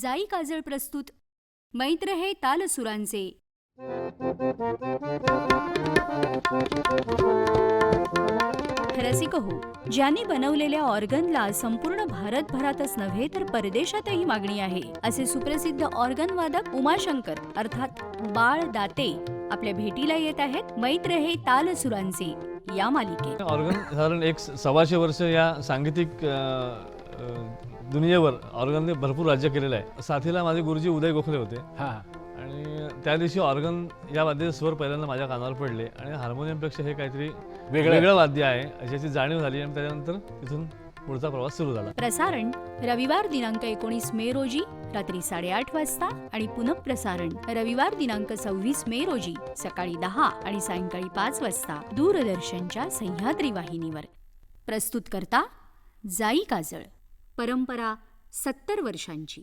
जाई काजळ प्रस्तुत. मैत्र हे तालसुरांचे रसिक हो ज्यांनी बनवलेल्या ऑर्गनला संपूर्ण भारतभरातच नव्हे तर परदेशातही मागणी आहे असे सुप्रसिद्ध ऑर्गन वादक उमाशंकर अर्थात बाळ दाते आपल्या भेटीला येत आहेत मैत्र हे तालसुरांचे या मालिकेत. ऑर्गन साधारण एक सव्वाशे वर्ष या सांगीतिक दुनियेवर ऑर्गनने भरपूर राज्य केलेलं आहे. साथीला माझे गुरुजी उदय गोखले होते. हा. आणि त्या दिवशी ऑर्गन या वाद्याचे स्वर पहिल्यांदा माझ्या कानावर पडले आणि हार्मोनियमपेक्षा हे काहीतरी वेगळं. वेगळं वाद्य आहे अशाची जाणीव झाली आणि त्याच्यानंतर तिथून पुढचा प्रवास सुरू झाला. प्रसारण रविवार दिनांक एकोणीस मे रोजी रात्री साडेआठ वाजता आणि पुनःप्रसारण रविवार दिनांक सव्वीस मे रोजी सकाळी दहा आणि सायंकाळी पाच वाजता दूरदर्शनच्या सह्याद्री वाहिनीवर. प्रस्तुत करता जाई काजळ. परंपरा सत्तर वर्षांची.